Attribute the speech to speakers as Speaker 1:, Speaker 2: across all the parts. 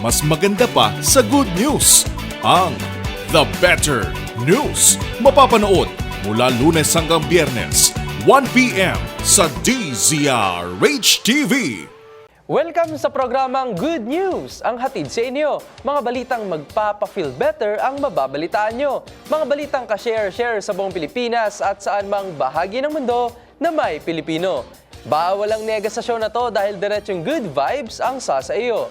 Speaker 1: mas maganda pa sa good news. Ang The Better News. Mapapanood mula lunes hanggang biyernes, 1pm sa DZRH TV.
Speaker 2: Welcome sa programang Good News, ang hatid sa inyo. Mga balitang magpapa-feel better ang mababalitaan nyo. Mga balitang ka-share-share sa buong Pilipinas at saan mang bahagi ng mundo na may Pilipino. Bawal ang nega sa show na to dahil diretsong good vibes ang sasa iyo.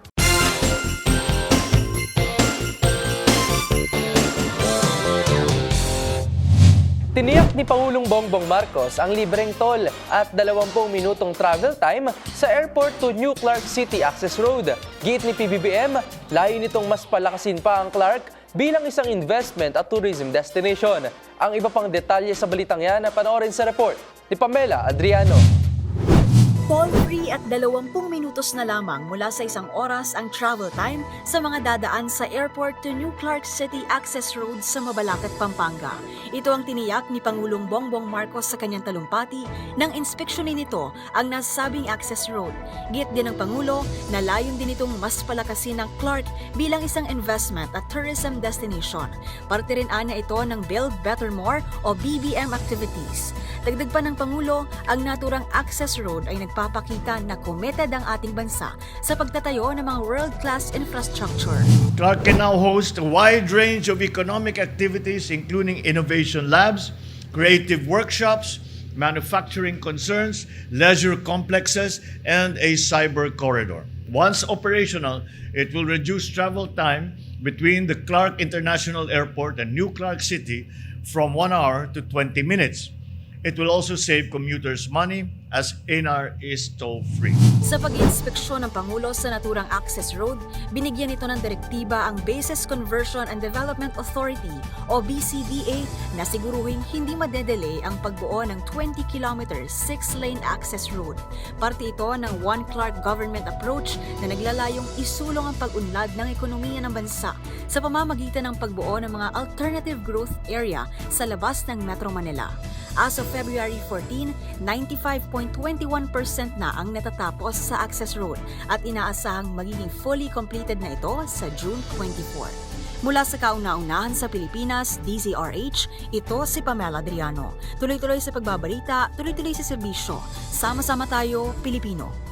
Speaker 2: Tiniyak ni Pangulong Bongbong Marcos ang libreng toll at 20 minutong travel time sa airport to New Clark City Access Road. Giit ni PBBM, layo nitong mas palakasin pa ang Clark bilang isang investment at tourism destination. Ang iba pang detalye sa balitang yan na panoorin sa report ni Pamela Adriano.
Speaker 3: Toll-free at 20 minutos na lamang mula sa isang oras ang travel time sa mga dadaan sa airport to New Clark City Access Road sa Mabalacat, Pampanga. Ito ang tiniyak ni Pangulong Bongbong Marcos sa kanyang talumpati nang inspeksyonin nito ang nasabing access road. Git din ng Pangulo na layon din itong mas palakasin ng Clark bilang isang investment at tourism destination. Parte rin ana ito ng Build Better More o BBM activities. Dagdag pa ng Pangulo, ang naturang access road ay nagpapakita na committed ang ating bansa sa pagtatayo ng mga world-class infrastructure.
Speaker 4: Clark can now host a wide range of economic activities, including innovation labs, creative workshops, manufacturing concerns, leisure complexes, and a cyber corridor. Once operational, it will reduce travel time between the Clark International Airport and New Clark City from one hour to 20 minutes. It will also save commuters money as NR is toll-free.
Speaker 3: Sa pag-inspeksyon ng Pangulo sa naturang access road, binigyan ito ng direktiba ang Bases Conversion and Development Authority o BCDA na siguruhin hindi madedelay ang pagbuo ng 20 km 6-lane access road. Parte ito ng One Clark government approach na naglalayong isulong ang pag-unlad ng ekonomiya ng bansa sa pamamagitan ng pagbuo ng mga alternative growth area sa labas ng Metro Manila. As of February 14, 95.21% na ang natatapos sa access road at inaasahang magiging fully completed na ito sa June 24. Mula sa kauna-unahan sa Pilipinas, DZRH, ito si Pamela Adriano. Tuloy-tuloy sa pagbabalita, tuloy-tuloy sa serbisyo. Sama-sama tayo, Pilipino.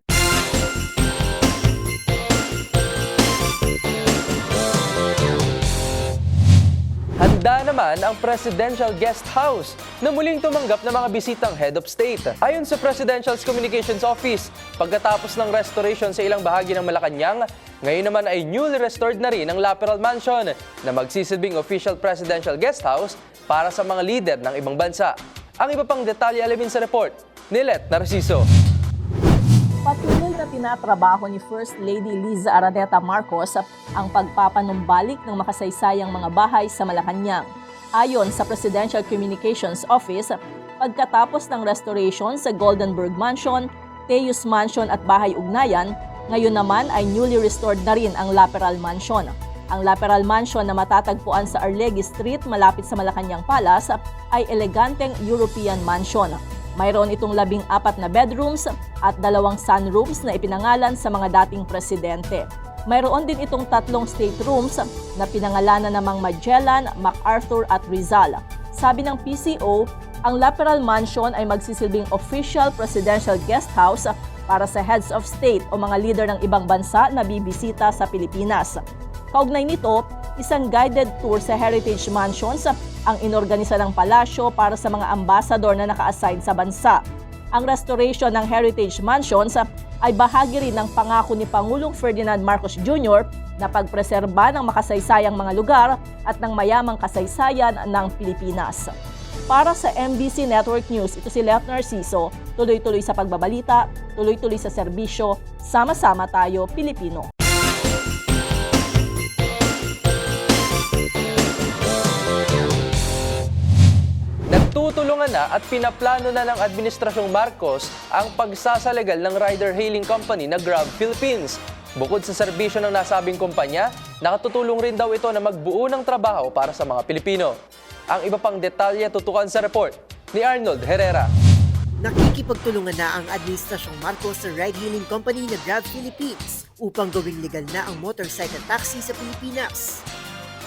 Speaker 2: Handa naman ang Presidential Guest House na muling tumanggap ng mga bisitang head of state. Ayon sa Presidential's Communications Office, pagkatapos ng restoration sa ilang bahagi ng Malacanang, ngayon naman ay newly restored na rin ang Laperal Mansion na magsisilbing official presidential guest house para sa mga leader ng ibang bansa. Ang iba pang detalye alamin sa report ni Let Narciso.
Speaker 5: Patuloy na tinatrabaho ni First Lady Liza Araneta Marcos ang pagpapanumbalik ng makasaysayang mga bahay sa Malacanang. Ayon sa Presidential Communications Office, pagkatapos ng restoration sa Goldenberg Mansion, Teus Mansion at Bahay Ugnayan, ngayon naman ay newly restored na rin ang Laperal Mansion. Ang Laperal Mansion na matatagpuan sa Arlegui Street malapit sa Malacanang Palace ay eleganteng European mansion. Mayroon itong labing apat na bedrooms at dalawang sunrooms na ipinangalan sa mga dating presidente. Mayroon din itong tatlong staterooms na pinangalanan namang Magellan, MacArthur at Rizal. Sabi ng PCO, ang Laperal Mansion ay magsisilbing official presidential guest house para sa heads of state o mga leader ng ibang bansa na bibisita sa Pilipinas. Kaugnay nito, isang guided tour sa Heritage Mansions ang inorganisa ng palasyo para sa mga ambassador na naka-assign sa bansa. Ang restoration ng Heritage Mansions ay bahagi rin ng pangako ni Pangulong Ferdinand Marcos Jr. na pagpreserba ng makasaysayang mga lugar at ng mayamang kasaysayan ng Pilipinas. Para sa MBC Network News, ito si Left Narciso, tuloy-tuloy sa pagbabalita, tuloy-tuloy sa serbisyo, sama-sama tayo Pilipino.
Speaker 2: Nagtutulungan na at pinaplano na ng Administrasyong Marcos ang pagsasalegal ng rider-hailing company na Grab Philippines. Bukod sa serbisyo ng nasabing kumpanya, nakatutulong rin daw ito na magbuo ng trabaho para sa mga Pilipino. Ang iba pang detalye tutukan sa report ni Arnold Herrera.
Speaker 6: Nakikipagtulungan na ang Administrasyong Marcos sa ride-hailing company na Grab Philippines upang gawing legal na ang motorcycle taxi sa Pilipinas.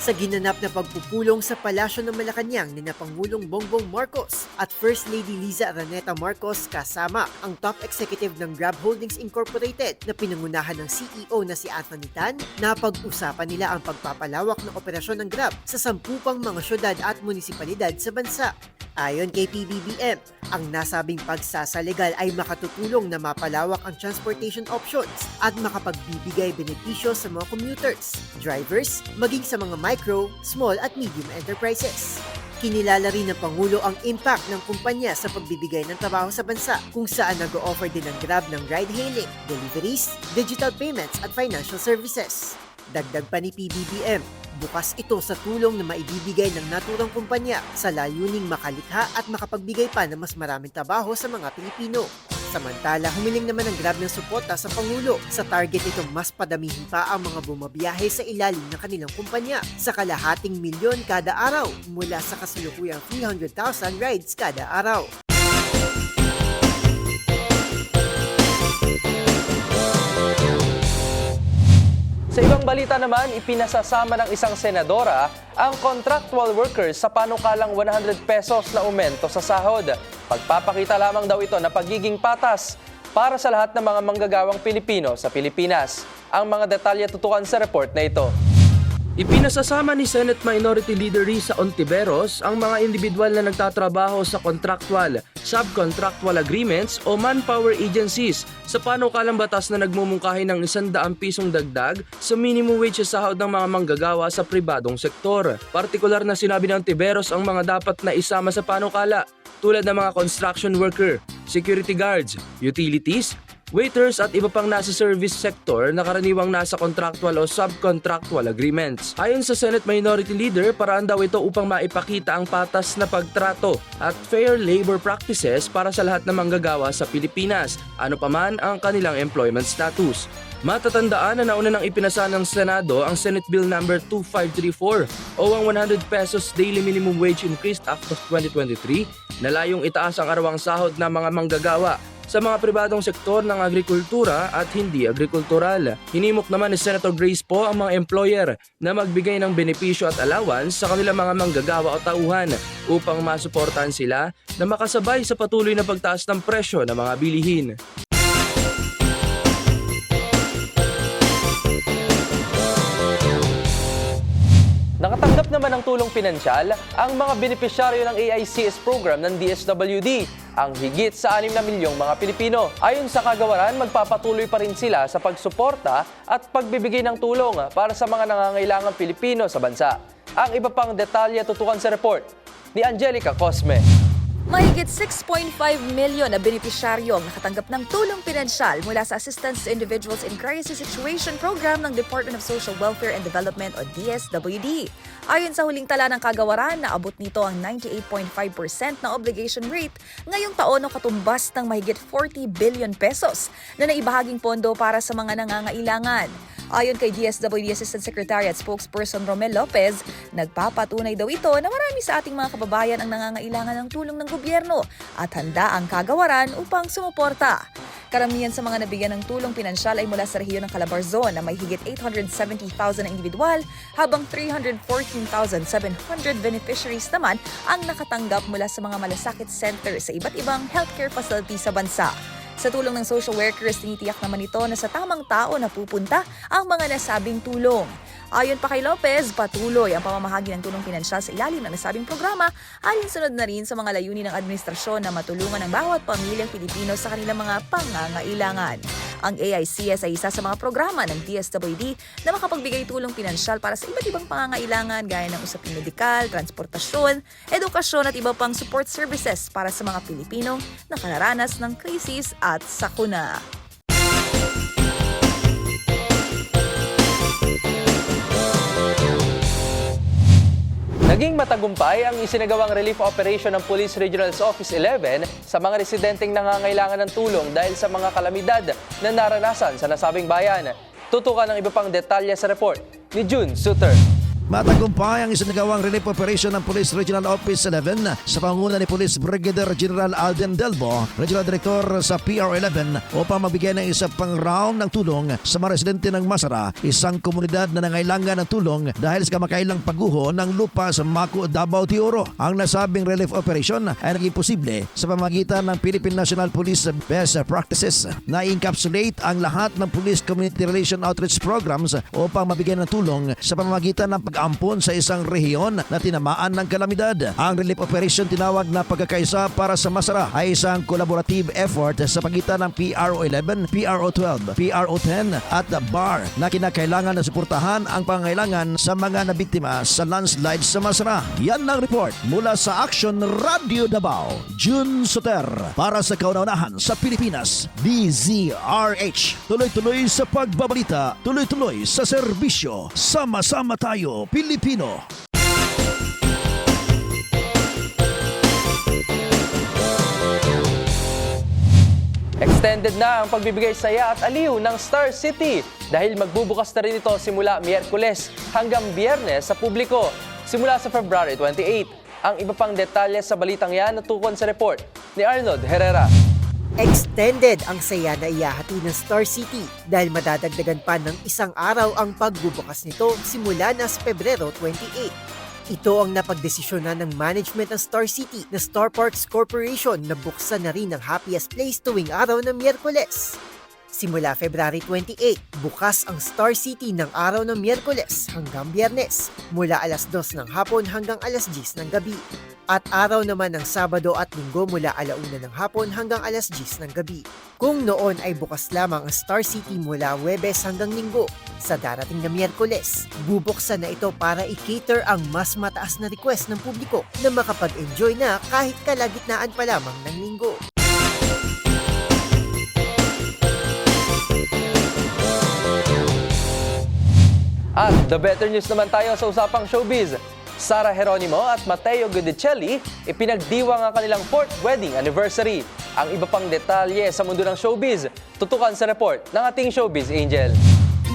Speaker 6: Sa ginanap na pagpupulong sa palasyo ng Malacanang ni na Pangulong Bongbong Marcos at First Lady Liza Araneta Marcos kasama ang top executive ng Grab Holdings Incorporated na pinangunahan ng CEO na si Anthony Tan na pag-usapan nila ang pagpapalawak ng operasyon ng Grab sa sampu pang mga syudad at munisipalidad sa bansa. Ayon kay PBBM, ang nasabing pagsasalegal ay makatutulong na mapalawak ang transportation options at makapagbibigay benepisyo sa mga commuters, drivers, maging sa mga micro, small at medium enterprises. Kinilala rin ng Pangulo ang impact ng kumpanya sa pagbibigay ng trabaho sa bansa kung saan nag-offer din ng Grab ng ride-hailing, deliveries, digital payments at financial services. Dagdag pa ni PBBM, bukas ito sa tulong na maibibigay ng naturang kumpanya sa layuning makalikha at makapagbigay pa ng mas maraming trabaho sa mga Pilipino. Samantala, humiling naman ng Grab ng suporta sa Pangulo sa target itong mas padamihin pa ang mga bumabiyahe sa ilalim ng kanilang kumpanya sa kalahating milyon kada araw mula sa kasalukuyang 300,000 rides kada araw.
Speaker 2: Sa ibang balita naman, ipinasasama ng isang senadora ang contractual workers sa panukalang 100 pesos na aumento sa sahod. Pagpapakita lamang daw ito na pagiging patas para sa lahat ng mga manggagawang Pilipino sa Pilipinas. Ang mga detalye tutukan sa report na ito.
Speaker 7: Ipinasasama ni Senate Minority Leader Risa Ontiveros ang mga individual na nagtatrabaho sa contractual, subcontractual agreements o manpower agencies sa panukalang batas na nagmumungkahi ng 100 pisong dagdag sa minimum wage sa sahod ng mga manggagawa sa pribadong sektor. Partikular na sinabi ng Ontiveros ang mga dapat na isama sa panukala tulad ng mga construction worker, security guards, utilities, waiters at iba pang nasa service sector na karaniwang nasa contractual o subcontractual agreements. Ayon sa Senate Minority Leader, paraan daw ito upang maipakita ang patas na pagtrato at fair labor practices para sa lahat ng manggagawa sa Pilipinas, ano paman ang kanilang employment status. Matatandaan na nauna nang ipinasa ng Senado ang Senate Bill No. 2534 o ang 100 pesos daily minimum wage increase Act of 2023 na layong itaas ang arawang sahod ng mga manggagawa sa mga pribadong sektor ng agrikultura at hindi agrikultural. Hinimok naman ni Senator Grace po ang mga employer na magbigay ng benepisyo at allowance sa kanilang mga manggagawa o tauhan upang masuportahan sila na makasabay sa patuloy na pagtaas ng presyo ng mga bilihin.
Speaker 2: Naman ng tulong pinansyal ang mga benepisyaryo ng AICS program ng DSWD, ang higit sa 6 na milyong mga Pilipino. Ayon sa kagawaran, magpapatuloy pa rin sila sa pagsuporta at pagbibigay ng tulong para sa mga nangangailangang Pilipino sa bansa. Ang iba pang detalye tutukan sa report ni Angelica Cosme.
Speaker 8: Mahigit 6.5 milyon na benepisyaryo ang nakatanggap ng tulong pinansyal mula sa Assistance to Individuals in Crisis Situation Program ng Department of Social Welfare and Development o DSWD. Ayon sa huling tala ng kagawaran, naabot nito ang 98.5% na obligation rate ngayong taon o katumbas ng mahigit 40 billion pesos na naibahaging pondo para sa mga nangangailangan. Ayon kay DSWD Assistant Secretary at Spokesperson Romel Lopez, nagpapatunay daw ito na marami sa ating mga kababayan ang nangangailangan ng tulong ng gobyerno at handa ang kagawaran upang sumuporta. Karamihan sa mga nabigyan ng tulong pinansyal ay mula sa rehiyon ng Calabarzon na may higit 870,000 na individual habang 314,700 beneficiaries naman ang nakatanggap mula sa mga malasakit center sa iba't ibang healthcare facility sa bansa. Sa tulong ng social workers, tinitiyak naman ito na sa tamang tao na pupunta ang mga nasabing tulong. Ayon pa kay Lopez, patuloy ang pamamahagi ng tulong pinansyal sa ilalim ng nasabing programa alinsunod na rin sa mga layunin ng administrasyon na matulungan ang bawat pamilyang Pilipino sa kanilang mga pangangailangan. Ang AICS ay isa sa mga programa ng DSWD na makapagbigay tulong pinansyal para sa iba't ibang pangangailangan gaya ng usaping medikal, transportasyon, edukasyon at iba pang support services para sa mga Pilipinong nakararanas ng krisis at sakuna.
Speaker 2: Naging matagumpay ang isinagawang relief operation ng Police Regional Office 11 sa mga residenteng nangangailangan ng tulong dahil sa mga kalamidad na naranasan sa nasabing bayan. Tutukan ng iba pang detalye sa report ni June Suter.
Speaker 9: Matagumpay ang isinagawang relief operation ng Police Regional Office 11 sa pangunguna ni Police Brigadier General Alden Delbo, Regional Director sa PR11 upang magbigay ng isa pang round ng tulong sa mga residente ng Masara, isang komunidad na nangailangan ng tulong dahil sa kamakailang pagguho ng lupa sa Maco, Davao de Oro. Ang nasabing relief operation ay naging posible sa pamagitan ng Philippine National Police Best Practices na encapsulate ang lahat ng Police Community Relation Outreach Programs upang mabigyan ng tulong sa pamamagitan ng pag-ampon sa isang rehiyon na tinamaan ng kalamidad. Ang relief operation tinawag na pagkakaisa para sa Masara ay isang collaborative effort sa pagitan ng PRO11, PRO12, PRO10 at the BAR na kinakailangan na suportahan ang pangailangan sa mga nabiktima sa landslide sa Masara. Yan ang report mula sa Action Radio Davao. June Soter para sa kauna-unahan sa Pilipinas. DZRH. Tuloy-tuloy sa pagbabalita, tuloy-tuloy sa serbisyo. Sama-sama tayo, Pilipino.
Speaker 2: Extended na ang pagbibigay saya at aliw ng Star City dahil magbubukas na rin ito simula Miyerkules hanggang Biyernes sa publiko simula sa February 28. Ang iba pang detalye sa balitang yan natukuan sa report ni Arnold Herrera.
Speaker 6: Extended ang saya na iyahati ng Star City dahil madadagdagan pa ng isang araw ang pagbubukas nito simula na sa Pebrero 28. Ito ang napagdesisyonan ng management ng Star City na Star Parks Corporation na buksan na rin ang happiest place tuwing araw ng Miyerkules. Simula February 28, bukas ang Star City ng araw ng Miyerkules hanggang Biyernes mula alas 2 ng hapon hanggang alas 10 ng gabi. At araw naman ng Sabado at Linggo mula alauna ng hapon hanggang alas 10 ng gabi. Kung noon ay bukas lamang ang Star City mula Webes hanggang Linggo, sa darating na Miyerkules, bubuksan na ito para i-cater ang mas mataas na request ng publiko na makapag-enjoy na kahit kalagitnaan pa lamang ng linggo.
Speaker 2: At the better news naman tayo sa usapang showbiz. Sara Geronimo at Matteo Guidicelli ipinagdiwang ang kanilang fourth wedding anniversary. Ang iba pang detalye sa mundo ng showbiz, tutukan sa report ng ating showbiz angel.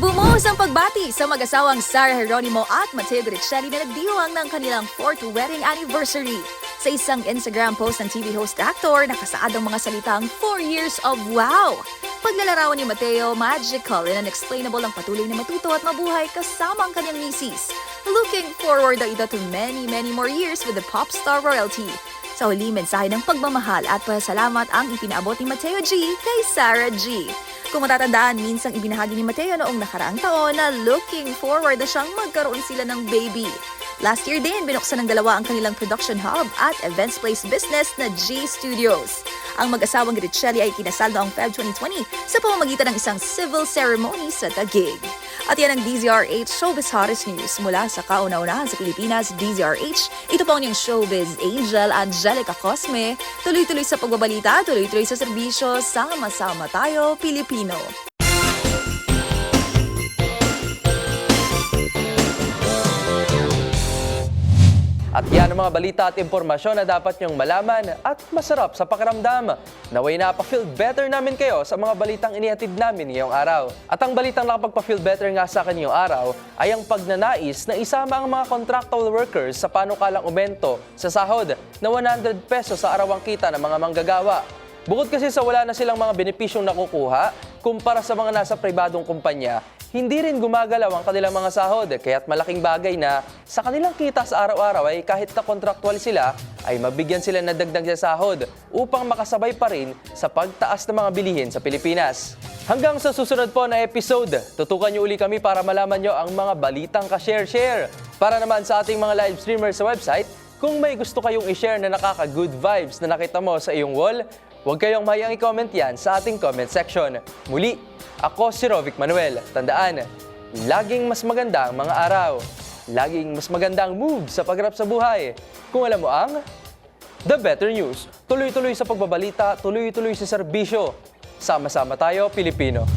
Speaker 8: Bumuhos ang pagbati sa mag-asawang Sarah Geronimo at Mateo Gricelli na nagdiwang ng kanilang fourth wedding anniversary. Sa isang Instagram post ng TV host actor, nakasaad ang mga salitang 4 years of wow! Paglalarawan ni Mateo, magical and unexplainable ang patuloy na matuto at mabuhay kasama ang kanyang misis. Looking forward daw ito to many, many more years with the pop star royalty. Sa huli, mensahe ng pagmamahal at pasalamat ang ipinaabot ni Mateo G kay Sarah G. Kung matatandaan, minsang ibinahagi ni Mateo noong nakaraang taon na looking forward na siyang magkaroon sila ng baby. Last year din, binuksan ng dalawa ang kanilang production hub at events place business na G Studios. Ang mag-asawang Gricelli ay kinasal noong Feb 2020 sa pamamagitan ng isang civil ceremony sa Taguig. At yan ang DZRH Showbiz Hottest News mula sa kauna-unahan sa Pilipinas, DZRH. Ito po ang inyong showbiz angel, Angelica Cosme. Tuloy-tuloy sa pagbabalita, tuloy-tuloy sa serbisyo, sama-sama tayo, Pilipino.
Speaker 2: At yan ang mga balita at impormasyon na dapat niyong malaman at masarap sa pakiramdam. Naway napaka-feel better namin kayo sa mga balitang inihatid namin ngayong araw. At ang balitang nakapagpa-feel better nga sa akin ngayong araw ay ang pagnanais na isama ang mga contractual workers sa panukalang aumento sa sahod na 100 pesos sa arawang kita ng mga manggagawa. Bukod kasi sa wala na silang mga benepisyong nakukuha, kumpara sa mga nasa pribadong kumpanya, hindi rin gumagalaw ang kanilang mga sahod. Kaya't malaking bagay na sa kanilang kita sa araw-araw ay kahit na kontraktual sila, ay mabigyan sila ng dagdag sa sahod upang makasabay pa rin sa pagtaas ng mga bilihin sa Pilipinas. Hanggang sa susunod po na episode, tutukan niyo uli kami para malaman niyo ang mga balitang ka-share-share. Para naman sa ating mga live streamers sa website, kung may gusto kayong i-share na nakaka-good vibes na nakita mo sa iyong wall, huwag kayong mayang i-comment yan sa ating comment section. Muli, ako si Rovic Manuel. Tandaan, laging mas maganda ang mga araw. Laging mas maganda ang move sa pagharap sa buhay. Kung alam mo ang The Better News. Tuloy-tuloy sa pagbabalita, tuloy-tuloy sa serbisyo. Sama-sama tayo, Pilipino.